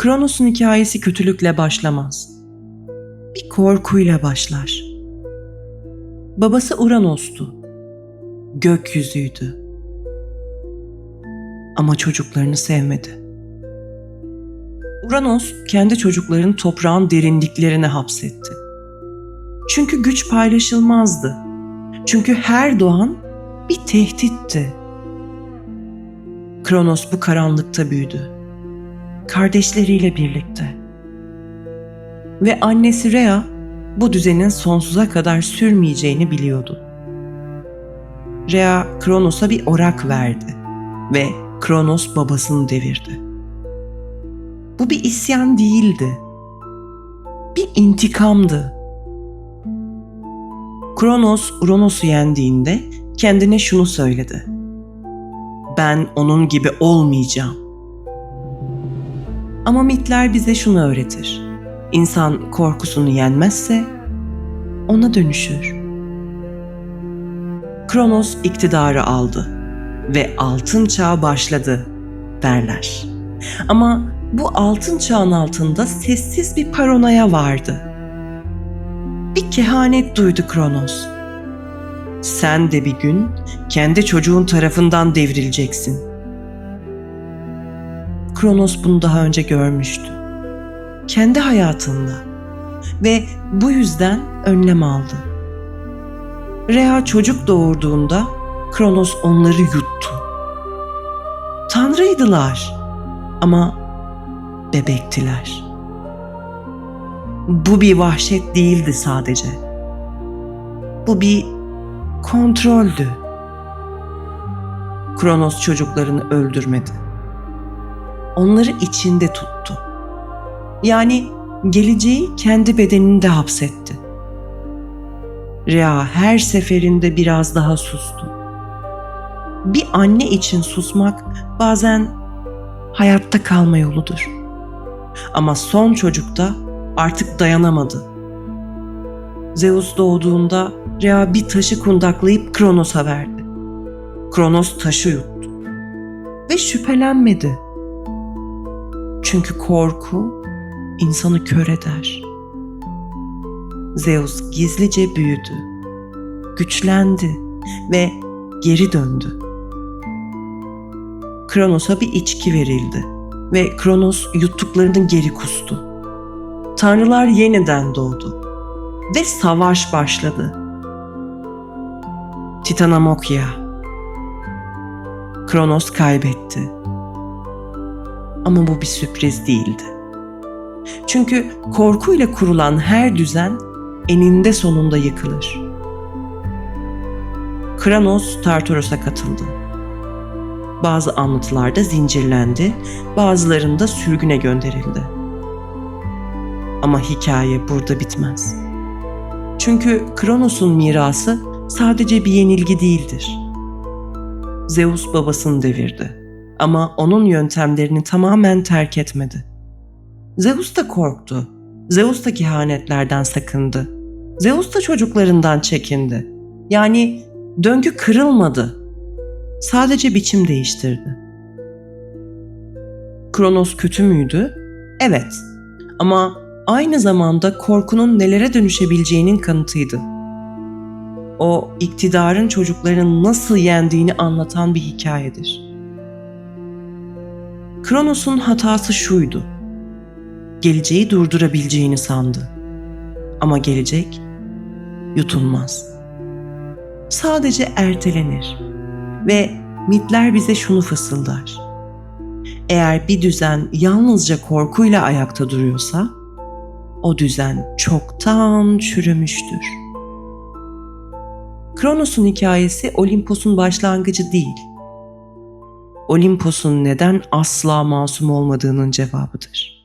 Kronos'un hikayesi kötülükle başlamaz. Bir korkuyla başlar. Babası Uranos'tu. Gökyüzüydü. Ama çocuklarını sevmedi. Uranos kendi çocuklarını toprağın derinliklerine hapsetti. Çünkü güç paylaşılmazdı. Çünkü her doğan bir tehditti. Kronos bu karanlıkta büyüdü. Kardeşleriyle birlikte. Ve annesi Rhea bu düzenin sonsuza kadar sürmeyeceğini biliyordu. Rhea Kronos'a bir orak verdi ve Kronos babasını devirdi. Bu bir isyan değildi. Bir intikamdı. Kronos Uranus'u yendiğinde kendine şunu söyledi. Ben onun gibi olmayacağım. Ama mitler bize şunu öğretir. İnsan korkusunu yenmezse ona dönüşür. Kronos iktidarı aldı ve altın çağ başladı derler. Ama bu altın çağın altında sessiz bir paranoya vardı. Bir kehanet duydu Kronos. Sen de bir gün kendi çocuğun tarafından devrileceksin. Kronos bunu daha önce görmüştü. Kendi hayatında ve bu yüzden önlem aldı. Rea çocuk doğurduğunda Kronos onları yuttu. Tanrıydılar ama bebektiler. Bu bir vahşet değildi sadece. Bu bir kontroldü. Kronos çocuklarını öldürmedi. Onları içinde tuttu. Yani geleceği kendi bedeninde hapsetti. Rea her seferinde biraz daha sustu. Bir anne için susmak bazen hayatta kalma yoludur. Ama son çocukta artık dayanamadı. Zeus doğduğunda Rea bir taşı kundaklayıp Kronos'a verdi. Kronos taşı yuttu. Ve şüphelenmedi. Çünkü korku insanı kör eder. Zeus gizlice büyüdü. Güçlendi ve geri döndü. Kronos'a bir içki verildi ve Kronos yuttuklarını geri kustu. Tanrılar yeniden doğdu ve savaş başladı. Titanamokya. Kronos kaybetti. Ama bu bir sürpriz değildi. Çünkü korkuyla kurulan her düzen eninde sonunda yıkılır. Kranos Tartaros'a katıldı. Bazı anlatılarda zincirlendi, bazılarında sürgüne gönderildi. Ama hikaye burada bitmez. Çünkü Kronos'un mirası sadece bir yenilgi değildir. Zeus babasını devirdi ama onun yöntemlerini tamamen terk etmedi. Zeus da korktu. Zeus da kehanetlerden sakındı. Zeus da çocuklarından çekindi. Yani döngü kırılmadı. Sadece biçim değiştirdi. Kronos kötü müydü? Evet. Ama aynı zamanda korkunun nelere dönüşebileceğinin kanıtıydı. O iktidarın çocukların nasıl yendiğini anlatan bir hikayedir. Kronos'un hatası şuydu. Geleceği durdurabileceğini sandı. Ama gelecek yutulmaz. Sadece ertelenir ve mitler bize şunu fısıldar. Eğer bir düzen yalnızca korkuyla ayakta duruyorsa, o düzen çoktan çürümüştür. Kronos'un hikayesi Olimpos'un başlangıcı değil. Olimpos'un neden asla masum olmadığının cevabıdır.